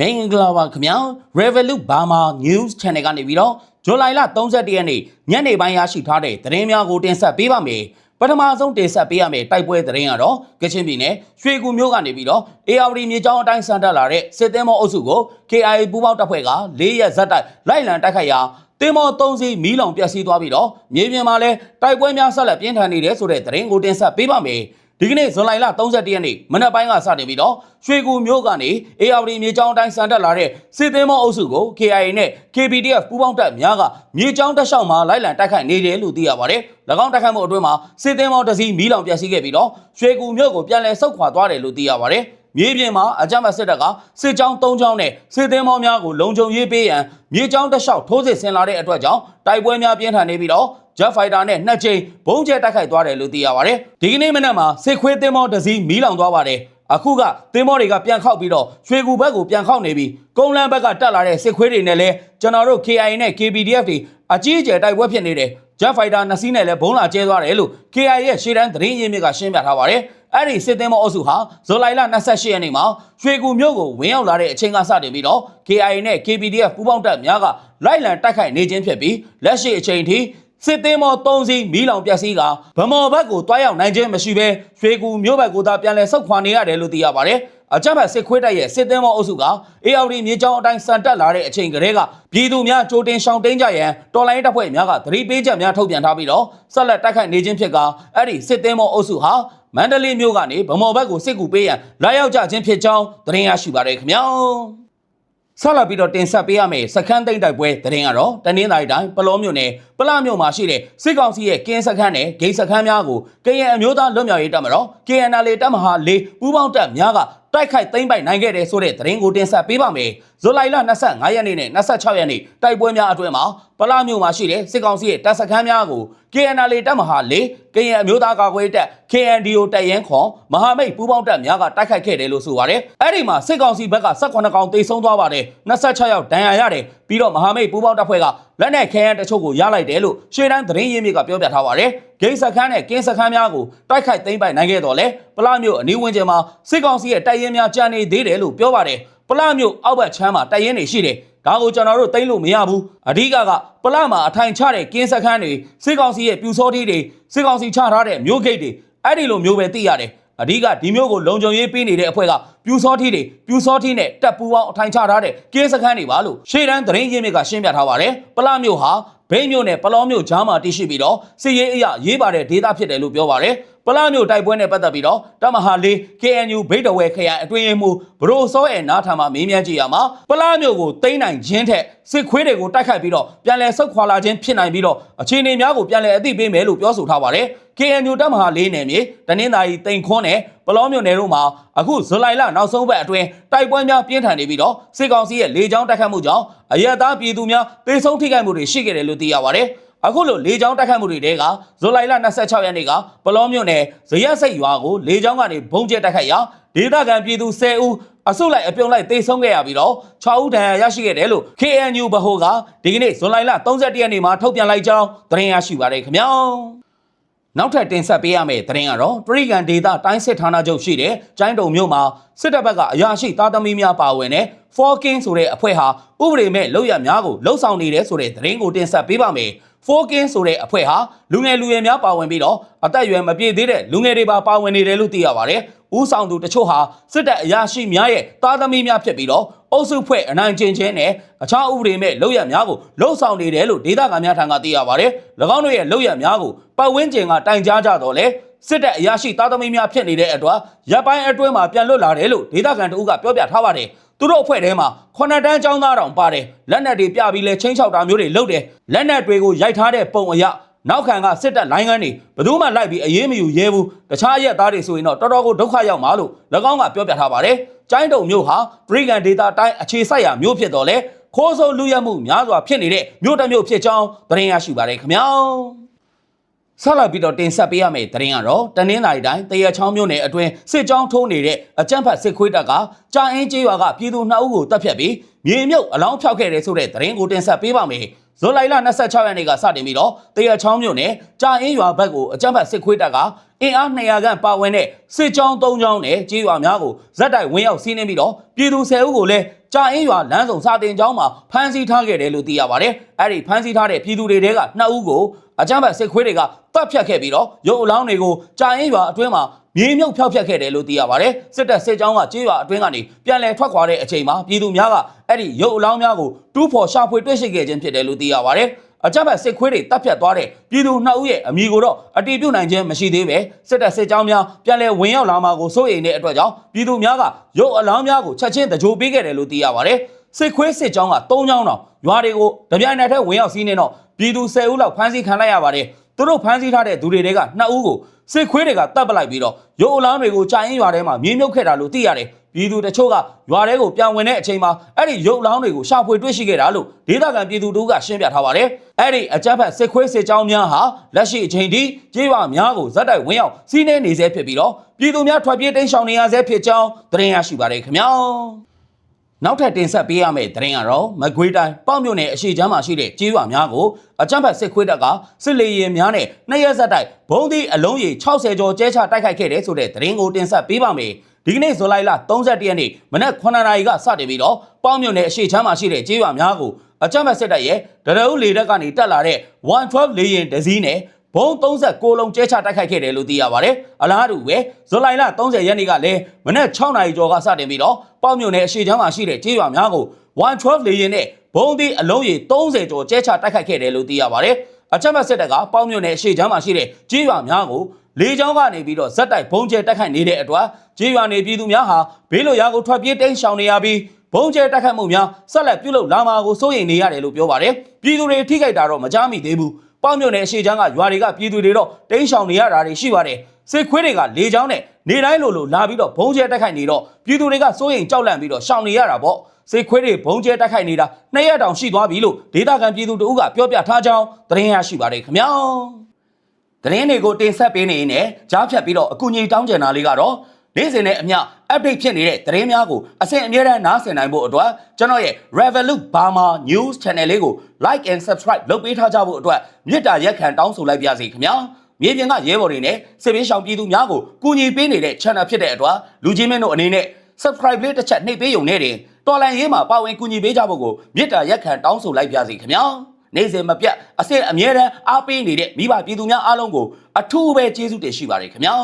မင်္ဂလာပါခင်ဗျာ Revolut Burma News Channel ကနေပြီးတော့ဇူလိုင်လ31ရက်နေ့ညနေပိုင်းရရှိထားတဲ့သတင်းများကိုတင်ဆက်ပေးပါမယ်ပထမဆုံးတင်ဆက်ပေးရမယ့်တိုက်ပွဲသတင်းကတော့ကချင်ပြည်နယ်ရွှေကူမြို့ကနေပြီးတော့ ARD မြေကြောင်းအတိုင်းဆန်တက်လာတဲ့စစ်သည်မောအုပ်စုကို KIA ပူးပေါင်းတပ်ဖွဲ့က၄ရက်ဇက်တိုက်လိုက်လံတိုက်ခိုက်ရာတင်မော၃စီးမီးလောင်ပျက်စီးသွားပြီးတော့မြေပြင်မှာလည်းတိုက်ပွဲများဆက်လက်ပြင်းထန်နေတယ်ဆိုတဲ့သတင်းကိုတင်ဆက်ပေးပါမယ် ဒီကနေ့ဇွန်လလ31ရက်နေ့မနက်ပိုင်းကစတင်ပြီးတော့ရွှေကူမြို့ကနေ ARD မြေကြောင်းအတိုင်းဆန်တက်လာတဲ့စစ်သည်မောအုပ်စုကို KIA နဲ့ KPDF ပူးပေါင်းတပ်များကမြေကြောင်းတက်လျှောက်မှာလိုက်လံတိုက်ခိုက်နေတယ်လို့သိရပါတယ်။၎င်းတိုက်ခိုက်မှုအတွင်းမှာစစ်သည်မောတစ်စီးမီးလောင်ပျက်စီးခဲ့ပြီးတော့ရွှေကူမြို့ကိုပြန်လည်ဆုတ်ခွာသွားတယ်လို့သိရပါတယ်။ မြေပြင်မှာအကြမ်းဖက်စစ်တပ်ကစစ်ကြောင်း၃ကြောင်းနဲ့စစ်သည်မောများကိုလုံခြုံရေးပေးရန်မြေကြောင်းတက်လျှောက်ထိုးစစ်ဆင်လာတဲ့အတွက်ကြောင့်တိုက်ပွဲများပြင်းထန်နေပြီးတော့ Jet Fighter နဲ့နှစ်ကြိမ်ဘုံးကျဲတိုက်ခိုက်သွားတယ်လို့သိရပါတယ်။ဒီကနေ့မနက်မှာစစ်ခွေးသင်းမောတစ်စီးမီးလောင်သွားပါတယ်။အခုကသင်းမောတွေကပြန်ခောက်ပြီးတော့ရွှေကူဘက်ကိုပြန်ခောက်နေပြီးကုန်းလန်းဘက်ကတက်လာတဲ့စစ်ခွေးတွေနဲ့လည်းကျွန်တော်တို့ KIA နဲ့ KPDF တွေအကြီးအကျယ်တိုက်ပွဲဖြစ်နေတယ်။ Jet Fighter နှစ်စီးနဲ့လည်းဘုံးလာကျဲသွားတယ်လို့ KIA ရဲ့ရှေ့တန်းသတင်းရင်းမြစ်ကရှင်းပြထားပါတယ်။အဲ့ဒီစစ်သင်းမောအုပ်စုဟာဇူလိုင်လ28ရက်နေ့မှာရွှေကူမြို့ကိုဝင်ရောက်လာတဲ့အချိန်ကစတင်ပြီးတော့ KIA နဲ့ KPDF ပူးပေါင်းတပ်များကလိုက်လံတိုက်ခိုက်နေခြင်းဖြစ်ပြီးလက်ရှိအချိန်ထိ စစ်သေးမော၃စီးမီးလောင်ပျက်စီးကဗမော်ဘက်ကိုတွားရောက်နိုင်ခြင်းမရှိဘဲရွှေကူမြို့ဘက်ကိုသာပြန်လည်ဆုတ်ခွာနေရတယ်လို့သိရပါတယ်။အကြမ်းဖက်စစ်ခွေးတပ်ရဲ့စစ်သေးမောအုပ်စုက ARD မြေကြောင်းအတိုင်းစံတက်လာတဲ့အချိန်ကလေးကပြည်သူများကြိုတင်ရှောင်တိန်ကြရန်တော်လိုင်းတပ်ဖွဲ့များကသတိပေးချက်များထုတ်ပြန်ထားပြီးတော့ဆက်လက်တိုက်ခိုက်နေခြင်းဖြစ်ကအဲ့ဒီစစ်သေးမောအုပ်စုဟာမန္တလေးမြို့ကနေဗမော်ဘက်ကိုစစ်ကူပေးရန်လာရောက်ကြခြင်းဖြစ်ကြောင်းသတင်းရရှိပါရခင်ဗျာ။ ဆက်လက်ပြီးတော့တင်ဆက်ပေးရမယ်စခန်းသိမ့်တိုက်ပွဲတရင်ကတော့တနင်္သာရီတိုင်းပလောမြို့နယ်ပလမြို့မှာရှိတဲ့စစ်ကောင်စီရဲ့ကင်းစခန်းနဲ့ဂိတ်စခန်းများကိုကရင်အမျိုးသားလွတ်မြောက်ရေးတပ်မတော် KNL တပ်မဟာ၄ပူးပေါင်းတပ်များကတိုက်ခိုက်သိမ်းပိုက်နိုင်ခဲ့တယ်ဆိုတဲ့သတင်းကိုတင်ဆက်ပေးပါမယ်ဇူလိုင်လ25ရက်နေ့နဲ့26ရက်နေ့တိုက်ပွဲများအတွင်းမှာပလမြို့မှာရှိတဲ့စစ်ကောင်စီရဲ့တပ်စခန်းများကို KNL တပ်မဟာ၄ ကရင်အမျိုးသားကာကွယ်ရေးတပ် KNDO တပ်ရင်းခွန်မဟာမိတ်ပူးပေါင်းတပ်များကတိုက်ခိုက်ခဲ့တယ်လို့ဆိုပါတယ်အဲ့ဒီမှာစစ်ကောင်စီဘက်က18ကောင်တိတ်ဆုံးသွားပါတယ်26ယောက်ဒဏ်ရာရတယ်ပြီးတော့မဟာမိတ်ပူးပေါင်းတပ်ဖွဲ့ကလက်နက်ခဲယမ်းတချို့ကိုရလိုက်တယ်လို့ရှေ့တန်းသတင်းရင်းမြစ်ကပြောပြထားပါတယ်ဂိတ်စခန်းနဲ့ကင်းစခန်းများကိုတိုက်ခိုက်သိမ်းပိုက်နိုင်ခဲ့တော့လေပလမြို့အနီးဝန်းကျင်မှာစစ်ကောင်စီရဲ့တပ်ရင်းများကြံနေသေးတယ်လို့ပြောပါတယ် ပလမြို့အောက်ဘက်ချမ်းမှာတပ်ရင်းတွေရှိတယ်ဒါကိုကျွန်တော်တို့သိမ်းလို့မရဘူးအဓိကကပလမှာအထိုင်ချတဲ့ကင်းစခန်းတွေစစ်ကောင်စီရဲ့ပြူစောထီးတွေစစ်ကောင်စီချထားတဲ့မြို့ဂိတ်တွေအဲ့ဒီလိုမျိုးပဲသိရတယ်အဓိကဒီမျိုးကိုလုံခြုံရေးပေးနေတဲ့အဖွဲ့ကပြူစောထီးတွေပြူစောထီးနဲ့တပ်ပူပေါင်းအထိုင်ချထားတဲ့ကင်းစခန်းတွေပါလို့ရှေ့တန်းသတင်းရင်းမြစ်ကရှင်းပြထားပါတယ်ပလမျိုးဟာဘိန်းမျိုးနဲ့ပလောမျိုးကြားမှာတည်ရှိပြီးတော့စစ်ရေးအရာရေးပါတဲ့ဒေသဖြစ်တယ်လို့ပြောပါတယ် ပလမျိုးတိုက်ပွဲနဲ့ပတ်သက်ပြီးတော့တမဟာလေး KNU ဘိတ်တဝဲခရိုင်အတွင်းရေးမှူးဘရိုစောရဲ့နားထံမှာမေးမြန်းကြည့်ရမှာပလမျိုးကိုတိမ့်နိုင်ခြင်းထက်စစ်ခွေးတွေကိုတိုက်ခိုက်ပြီးတော့ပြန်လည်ဆုတ်ခွာလာခြင်းဖြစ်နိုင်ပြီးတော့အခြေအနေများကိုပြန်လည်အသိပေးမယ်လို့ပြောဆိုထားပါတယ် KNU တပ်မဟာလေးနယ်မြေတနင်္သာရီတိန်ခွန်းနဲ့ပလောမျိုးနယ်တို့မှာအခုဇူလိုင်လနောက်ဆုံးပတ်အတွင်းတိုက်ပွဲများပြင်းထန်နေပြီးတော့စစ်ကောင်စီရဲ့လေကြောင်းတိုက်ခတ်မှုကြောင့်အရက်သားပြည်သူများတေဆုံးထိခိုက်မှုတွေရှိခဲ့တယ်လို့သိရပါတယ် အခုလိုလေကြောင်းတိုက်ခတ်မှုတွေတဲကဇူလိုင်လ26ရက်နေ့ကပလောမျိုးနယ်ဇရက်စိတ်ရွာကိုလေကြောင်းကနေဘုံကျဲတိုက်ခတ်ရာဒေသခံပြည်သူ10ဦးအစုလိုက်အပြုံလိုက်တေဆုံးခဲ့ရပြီးတော့6ဦးဒဏ်ရာရရှိခဲ့တယ်လို့ KNU ဗဟိုကဒီကနေ့ဇွန်လ31ရက်နေ့မှာထုတ်ပြန်လိုက်ကြောင်းသတင်းရရှိပါတယ်ခင်ဗျာနောက်ထပ်တင်ဆက်ပေးရမယ့်သတင်းကတော့တရိကန်ဒေတာတိုင်းစစ်ဌာနချုပ်ရှိတဲ့ကျိုင်းတုံမြို့မှာစစ်တပ်ဘက်ကအရာရှိသားသမီးများပါဝင်တဲ့ Forking ဆိုတဲ့အဖွဲ့ဟာဥပဒေမဲ့လုပ်ရများကိုလှုပ်ဆောင်နေတယ်ဆိုတဲ့သတင်းကိုတင်ဆက်ပေးပါမယ်။ Forking ဆိုတဲ့အဖွဲ့ဟာလူငယ်လူရွယ်များပါဝင်ပြီးတော့အသက်အရွယ်မပြည့်သေးတဲ့လူငယ်တွေပါပါဝင်နေတယ်လို့သိရပါတယ်။ဦးဆောင်သူတချို့ဟာစစ်တပ်အရာရှိများရဲ့သားသမီးများဖြစ်ပြီးတော့အုပ်စုဖွဲ့အနိုင်ကျင့်ခြင်းနဲ့အခြားဥပဒေမဲ့လုပ်ရများကိုလှုပ်ဆောင်နေတယ်လို့ဒေသခံများထံကသိရပါတယ်။၎င်းတို့ရဲ့လုပ်ရများကိုပတ်ဝန်းကျင်ကတိုင်ကြားကြတော့လေစစ်တပ်အရာရှိသားသမီးများဖြစ်နေတဲ့အတွက်ရပ်ပိုင်းအတွင်းမှာပြန်လွတ်လာတယ်လို့ဒေသခံတို့ကပြောပြထားပါတယ်။ သူတို့အဖွဲ့ထဲမှာခုနှစ်တန်းចောင်းသားတောင်ပါတယ်လက်နက်တွေပြပြီးလဲချင်းချောက်တာမျိုးတွေလုပ်တယ်လက်နက်တွေကိုရိုက်ထားတဲ့ပုံအရနောက်ခံကစစ်တပ်လိုင်းကန်းတွေဘယ်သူမှလိုက်ပြီးအရေးမယူရဲဘူးတခြားရက်သားတွေဆိုရင်တော့တော်တော်ကိုဒုက္ခရောက်မှာလို့၎င်းကပြောပြထားပါတယ်ကျိုင်းတုံမြို့ဟာပရိကန်ဒေတာတိုင်းအခြေစိုက်ရာမြို့ဖြစ်တော်လဲခိုးဆိုးလူရမှုများစွာဖြစ်နေတဲ့မြို့တစ်မြို့ဖြစ်ကြောင်းသတင်းရရှိပါတယ်ခင်ဗျာ ဆက်လက်ပြီးတော့တင်ဆက်ပေးရမယ့်သတင်းကတော့တနင်္လာရီတိုင်းတရချောင်းမြို့နယ်အတွင်းစစ်ကြောင်းထိုးနေတဲ့အကြမ်းဖက်စစ်ခွေးတပ်ကကြာအင်းကျေးရွာကပြည်သူနှစ်ဦးကိုတပ်ဖြတ်ပြီးမြေမြုပ်အလောင်းဖြောက်ခဲ့တယ်ဆိုတဲ့သတင်းကိုတင်ဆက်ပေးပါမယ်ဇွန်လ26ရက်နေ့ကစတင်ပြီးတော့တရချောင်းမြို့နယ်ကြာအင်းရွာဘက်ကိုအကြမ်းဖက်စစ်ခွေးတပ်ကအင်အား200ခန့်ပါဝင်တဲ့စစ်ကြောင်း3ကြောင်းနဲ့ကြေးရွာများကိုဇက်တိုက်ဝင်ရောက်စီးနှင်းပြီးတော့ပြည်သူ10ဦးကိုလည်း ကြာအင်းရွာလမ်းဆောင်စာတင်ကျောင်းမှာဖမ်းဆီးထားခဲ့တယ်လို့သိရပါတယ်အဲ့ဒီဖမ်းဆီးထားတဲ့ပြည်သူတွေတဲကနှစ်ဦးကိုအကြမ်းဖက်စစ်ခွေးတွေကတပ်ဖြတ်ခဲ့ပြီးတော့ရုပ်အလောင်းတွေကိုကြာအင်းရွာအတွင်းမှာမြေမြုပ်ဖျောက်ဖျက်ခဲ့တယ်လို့သိရပါတယ်စစ်တပ်စစ်ကြောင်းကကြေးရွာအတွင်းကနေပြန်လည်ထွက်ခွာတဲ့အချိန်မှာပြည်သူများကအဲ့ဒီရုပ်အလောင်းများကိုတူးဖော်ရှာဖွေတွေ့ရှိခဲ့ခြင်းဖြစ်တယ်လို့သိရပါတယ် အကြမ်းဖက်စစ်ခွေးတွေတပ်ဖြတ်သွားတဲ့ပြည်သူနှစ်ဦးရဲ့အမည်ကိုတော့အတည်ပြုနိုင်ခြင်းမရှိသေးပဲစစ်တပ်စစ်ကြောင်းများပြန်လည်ဝင်ရောက်လာမှာကိုစိုးရိမ်တဲ့အတွက်ကြောင့်ပြည်သူများကရုပ်အလောင်းများကိုချက်ချင်းတကြိုပေးခဲ့တယ်လို့သိရပါတယ်စစ်ခွေးစစ်ကြောင်းက၃ကြောင်းတော့ရွာတွေကိုတပြိုင်နက်တည်းဝင်ရောက်စီးနေတော့ပြည်သူ10ဦးလောက်ဖမ်းဆီးခံလိုက်ရပါတယ်သူတို့ဖမ်းဆီးထားတဲ့သူတွေတွေကနှစ်ဦးကိုစစ်ခွေးတွေကတပ်ပလိုက်ပြီးတော့ရုပ်အလောင်းတွေကိုကြာရင်ရွာထဲမှာမြေမြုပ်ခဲ့တာလို့သိရတယ် ပြည်သူတချို့ကရွာထဲကိုပြန်ဝင်တဲ့အချိန်မှာအဲ့ဒီရုပ်အလောင်းတွေကိုရှာဖွေတွေ့ရှိခဲ့တာလို့ဒေသခံပြည်သူတို့ကရှင်းပြထားပါတယ်အဲ့ဒီအကြမ်းဖက်စစ်ခွေးစစ်ကြောင်းများဟာလက်ရှိအချိန်ထိကြေးရွာများကိုဇက်တိုက်ဝင်ရောက်စီးနှင်းနေဆဲဖြစ်ပြီးတော့ပြည်သူများထွက်ပြေးတိမ်းရှောင်နေရဆဲဖြစ်ကြောင်းသတင်းရရှိပါတယ်ခင်ဗျာနောက်ထပ်တင်ဆက်ပေးရမယ့်သတင်းကတော့မကွေးတိုင်းပေါ့မြို့နယ်အရှိချမ်းမှာရှိတဲ့ကြေးရွာများကိုအကြမ်းဖက်စစ်ခွေးတပ်ကစစ်လေရင်များနဲ့နှစ်ရက်ဆက်တိုက်ဘုံသီးအလုံးကြီး60ကျော်ကျဲချတိုက်ခိုက်ခဲ့တဲ့ဆိုတဲ့သတင်းကိုတင်ဆက်ပေးပါမယ် ဒီကနေ့ဇူလိုင်လ31ရက်နေ့မနက်9နာရီကစတင်ပြီးတော့ပေါ့မြို့နယ်အရှိချမ်းမှာရှိတဲ့ကြေးရွာများကိုအကြမ်းဖက်စစ်တပ်ရဲ့ဒရဦးလေတပ်ကနေတက်လာတဲ့112လေရင်တစည်းနဲ့ဘုံ36လုံးကျဲချတိုက်ခိုက်ခဲ့တယ်လို့သိရပါတယ်။အလားတူပဲဇူလိုင်လ30ရက်နေ့ကလည်းမနက်6နာရီကျော်ကစတင်ပြီးတော့ပေါ့မြို့နယ်အရှိချမ်းမှာရှိတဲ့ကြေးရွာများကို112လေရင်နဲ့ဘုံသီးအလုံးကြီး30ကျော်ကျဲချတိုက်ခိုက်ခဲ့တယ်လို့သိရပါတယ်။အချက်မဲ့စစ်တပ်ကပေါ့မြို့နယ်အရှိချမ်းမှာရှိတဲ့ကြေးရွာများကို လေကြောင်းကနေပြီးတော့ဇက်တိုက်ဘုံကျဲတိုက်ခိုက်နေတဲ့အတွက်ကြေးရွာနေပြည်သူများဟာဘေးလွတ်ရာကိုထွက်ပြေးတိမ်းရှောင်နေရပြီးဘုံကျဲတိုက်ခိုက်မှုများဆက်လက်ပြုလုပ်လာမှာကိုစိုးရိမ်နေရတယ်လို့ပြောပါတယ်။ပြည်သူတွေထိခိုက်တာတော့မကြားမိသေးဘူး။ပေါ့မြို့နယ်အရှိချမ်းကရွာတွေကပြည်သူတွေတော့တိမ်းရှောင်နေရတာတွေရှိပါတယ်။စစ်ခွေးတွေကလေကြောင်းနဲ့နေတိုင်းလိုလိုလာပြီးတော့ဘုံကျဲတိုက်ခိုက်နေတော့ပြည်သူတွေကစိုးရိမ်ကြောက်လန့်ပြီးတော့ရှောင်နေရတာပေါ့။စစ်ခွေးတွေဘုံကျဲတိုက်ခိုက်နေတာနှစ်ရက်တောင်ရှိသွားပြီလို့ဒေသခံပြည်သူတို့ကပြောပြထားကြောင်းသတင်းရရှိပါတယ်ခင်ဗျာ။ သတင်းတွေကိုတင်ဆက်ပေးနေရင်လည်းကြားဖြတ်ပြီးတော့အကူအညီတောင်းကြတာလေးကတော့နေ့စဉ်နဲ့အမျှ update ဖြစ်နေတဲ့သတင်းများကိုအစဉ်အမြဲတမ်းနားဆင်နိုင်ဖို့အတွက်ကျွန်တော်ရဲ့ Revolut Burma News Channel လေးကို like and subscribe လုပ်ပေးထားကြဖို့အတွက်မေတ္တာရက်ခံတောင်းဆိုလိုက်ပါစီခင်ဗျာမြေပြင်ကရဲဘော်တွေနဲ့စစ်ပေးရှောင်ပြည်သူများကိုကူညီပေးနေတဲ့ channel ဖြစ်တဲ့အတွက်လူချင်းမင်းတို့အနေနဲ့ subscribe လေးတစ်ချက်နှိပ်ပေးရုံနဲ့တင်တော်လန်ရေးမှာပါဝင်ကူညီပေးကြဖို့ကိုမေတ္တာရက်ခံတောင်းဆိုလိုက်ပါစီခင်ဗျာ နေ့စဉ်မပြတ်အစစ်အမြဲတမ်းအားပေးနေတဲ့မိဘပြည်သူများအားလုံးကိုအထူးပဲကျေးဇူးတင်ရှိပါတယ်ခင်ဗျာ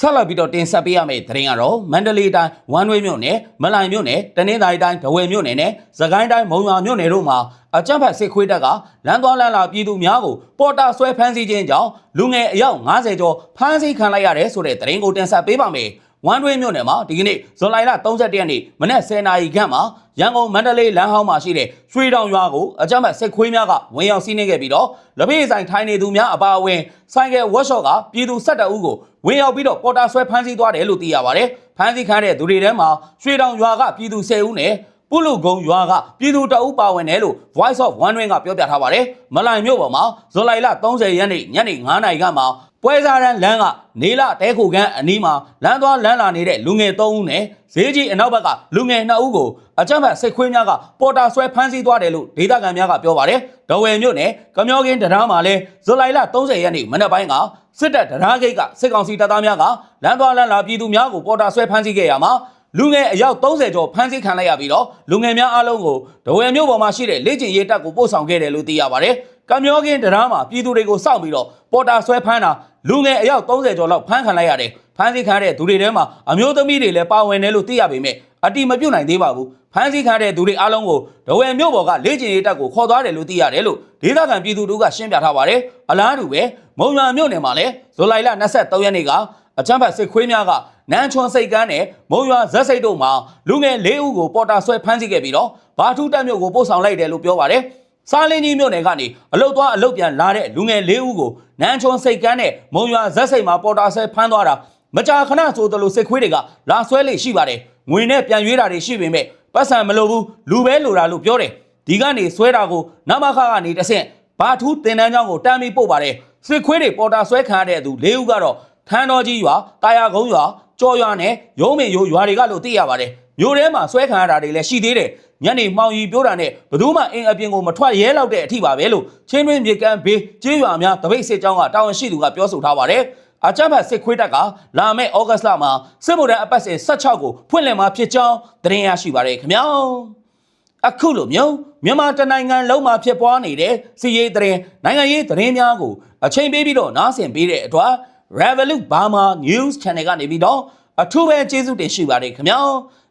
ဆက်လက်ပြီးတော့တင်ဆက်ပေးရမယ့်သတင်းကတော့မန္တလေးတိုင်းဝမ်းဝေးမြို့နယ်မလိုင်မြို့နယ်တနင်္သာရီတိုင်းဒဝယ်မြို့နယ်နဲ့စကိုင်းတိုင်းမုံရွာမြို့နယ်တို့မှာအကြမ်းဖက်စစ်ခွေးတပ်ကလမ်းသွားလမ်းလာပြည်သူများကိုပေါ်တာဆွဲဖမ်းဆီးခြင်းကြောင့်လူငယ်အယောက်90ကျော်ဖမ်းဆီးခံလိုက်ရတယ်ဆိုတဲ့သတင်းကိုတင်ဆက်ပေးပါမယ်။ ဝမ်းတွင်းမြို့နယ်မှာဒီကနေ့ဇွန်လ31ရက်နေ့မနက်10:00နာရီခန့်မှာရန်ကုန်မန္တလေးလမ်းဟောင်းမှာရှိတဲ့ရွှေတောင်ရွာကိုအကြမ်းဖက်စစ်ခွေးများကဝင်ရောက်စီးနင်းခဲ့ပြီးတော့လက်ဖေးဆိုင်ထိုင်နေသူများအပါအဝင်ဆိုင်ကယ်ဝက်ရှော့ကပြည်သူ17ဦးကိုဝင်ရောက်ပြီးတော့ပေါ်တာဆွဲဖမ်းဆီးသွားတယ်လို့သိရပါတယ်။ဖမ်းဆီးခံတဲ့သူတွေထဲမှာရွှေတောင်ရွာကပြည်သူ10ဦးနဲ့ပုလူကုံရွာကပြည်သူတအုပ်ပါဝင်တယ်လို့ Voice of One Wing ကပြောပြထားပါတယ်။မလိုင်မြို့ပေါ်မှာဇူလိုင်လ30ရက်နေ့ညနေ9:00နာရီကမှ ပွဲစားရန်လမ်းကနေလတဲခိုကန်းအနီးမှာလမ်းသွားလမ်းလာနေတဲ့လူငယ်3ဦးနဲ့ဈေးကြီးအနောက်ဘက်ကလူငယ်2ဦးကိုအကြမ်းဖက်စစ်ခွေးများကပေါ်တာဆွဲဖမ်းဆီးသွားတယ်လို့ဒေသခံများကပြောပါတယ်။ဒဝယ်မြို့နယ်ကမျောကင်းတရားမှာလဲဇူလိုင်လ30ရက်နေ့မနက်ပိုင်းကစစ်တပ်တရားဂိတ်ကစစ်ကောင်စီတပ်သားများကလမ်းသွားလမ်းလာပြည်သူများကိုပေါ်တာဆွဲဖမ်းဆီးခဲ့ရမှာလူငယ်အယောက်30ကျော်ဖမ်းဆီးခံလိုက်ရပြီးတော့လူငယ်များအားလုံးကိုဒဝယ်မြို့ပေါ်မှာရှိတဲ့လက်ကျင်ရေးတပ်ကိုပို့ဆောင်ခဲ့တယ်လို့သိရပါတယ်။ ကမျောကင်းတရားမှာပြည်သူတွေကိုစောင့်ပြီးတော့ပေါ်တာဆွဲဖမ်းတာလူငယ်အယောက်30ကျော်လောက်ဖမ်းခံလိုက်ရတယ်။ဖမ်းဆီးခံတဲ့သူတွေထဲမှာအမျိုးသမီးတွေလည်းပါဝင်တယ်လို့သိရပေမဲ့အတိမပြုတ်နိုင်သေးပါဘူး။ဖမ်းဆီးခံတဲ့သူတွေအားလုံးကိုဒဝယ်မြို့ပေါ်ကလက်ကျင်ရေးတပ်ကိုခေါ်သွားတယ်လို့သိရတယ်လို့ဒေသခံပြည်သူတို့ကရှင်းပြထားပါတယ်။အလားတူပဲမုံရွာမြို့နယ်မှာလည်းဇူလိုင်လ23ရက်နေ့ကအချမ်းဖတ်စစ်ခွေးများကနန်းချွန်စိတ်ကန်းနဲ့မုံရွာဇက်စိတ်တို့မှာလူငယ်၄ဦးကိုပေါ်တာဆွဲဖမ်းဆီးခဲ့ပြီးတော့ဘာထူးတက်မြို့ကိုပို့ဆောင်လိုက်တယ်လို့ပြောပါတယ်။ စားလင်းကြီးမြို့နယ်ကနေအလုတ်သွားအလုတ်ပြန်လာတဲ့လူငယ်၄ဦးကိုနန်းချွန်စိတ်ကန်းနဲ့မုံရွာဇက်စိတ်မှာပေါ်တာဆွဲဖမ်းသွားတာမကြာခဏဆိုသလိုစစ်ခွေးတွေကလာဆွဲလေရှိပါတယ်။ငွေနဲ့ပြန်ရွေးတာတွေရှိပေမဲ့ပတ်စံမလိုဘူးလူပဲလိုတာလို့ပြောတယ်။ဒီကနေဆွဲတာကိုနမခကနေတဆင့်ဘာထူးတင်တန်းချောင်းကိုတမ်းပြီးပို့ပါတယ်။စစ်ခွေးတွေပေါ်တာဆွဲခံရတဲ့သူ၄ဦးကတော့ထန်းတော်ကြီးရွာတာယာကုန်းရွာကြော်ရွာနဲ့ရုံးမေရိုးရွာတွေကလို့သိရပါတယ်မြို့ထဲမှာဆွဲခံရတာတွေလည်းရှိသေးတယ်ညနေမှောင်ရီပြောတာနဲ့ဘယ်သူမှအင်အပြင်ကိုမထွက်ရဲလောက်တဲ့အထိပါပဲလို့ချင်းတွင်းမြေကမ်းဘေးကျေးရွာများတပိတ်စစ်ကြောင်းကတာဝန်ရှိသူကပြောဆိုထားပါတယ်အကြမ်းဖက်စစ်ခွေးတပ်ကလာမယ့်ဩဂတ်စ်လမှာစစ်ဗိုလ်တန်းအပတ်စဉ်16ကိုဖွင့်လှစ်မှာဖြစ်ကြောင်းသတင်းရရှိပါရခင်ဗျာအခုလိုမျိုးမြန်မာတနိုင်ငံလုံးမှာဖြစ်ပွားနေတဲ့စီးရေးသတင်းနိုင်ငံရေးသတင်းများကိုအချိန်ပေးပြီးတော့နားဆင်ပေးတဲ့အတွက် Revolut Burma News Channel ကနေပြီးတော့အထူးပဲကျေးဇူးတင်ရှိပါတယ်ခင်ဗျာ